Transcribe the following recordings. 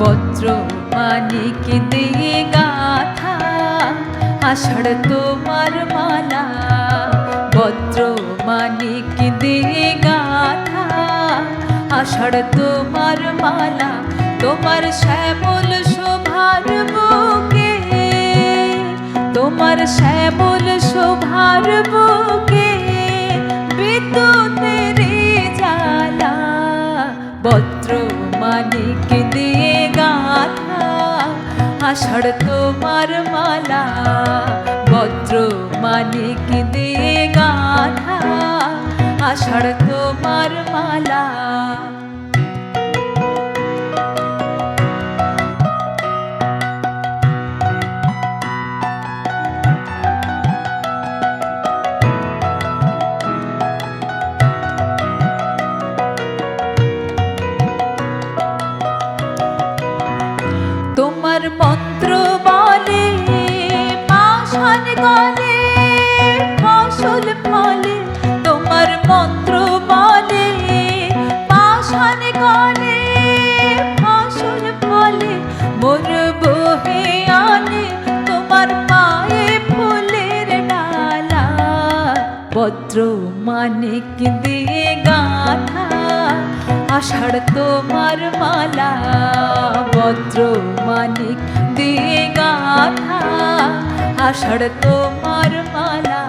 বজ্র মানিক দিয়ে গাথা, আষাঢ় তোমার মালা। বজ্র মানিক দিয়ে গাথা, আষাঢ় তোমার মালা। তোমার শ্যামল শোভার বুকে, তোমার শ্যামল শোভার বুকে আষাঢ় তোমার মালা বজ্র মানিক দিয়ে গাধা আষাঢ় তোমার মালা মন্ত্র বলে, পাষাণ গলে, ফসল ফলে। তোমার মন্ত্র বলে, পাষাণ গলে, ফসল ফলে। মোর বহে আনে তোমার পায়ে ফুলের ডালা। পত্র মানিক দিয়ে গাথা আষাঢ় তোমার মালা ভদ্র মানিক দিয়ে গাথা। আষাঢ় তোমার মালা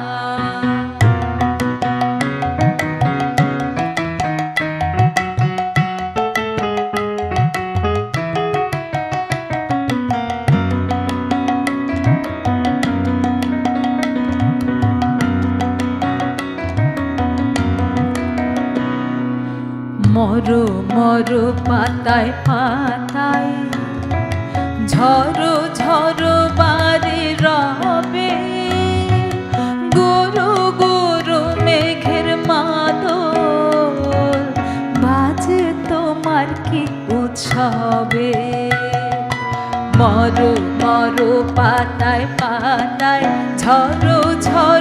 মরো মরো পাতায় পাতায়। ঝড়ো ঝড়ো বারে রবে। গরু গরু মেঘের মাদল। বাজে তোমার কি উৎসবে? মরো মরো পাতায় পাতায় ঝড়ো ঝড়ো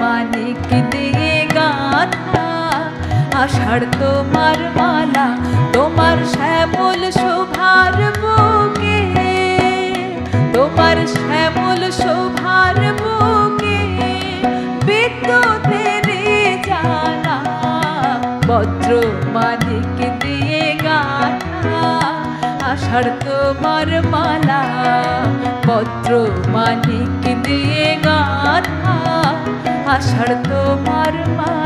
মানিক দিয়ে গাথা। আষাঢ় তোমার মালা, তোমার শ্যামল শোভার বুকে। তোমার শ্যামল শোভার বুকে বিদ্যুতের জ্বালা। বজ্র মানিক দিয়ে গাথা। আষাঢ় তোমার মালা পত্র মানিক দিয়ে আষাঢ় তোমার মালা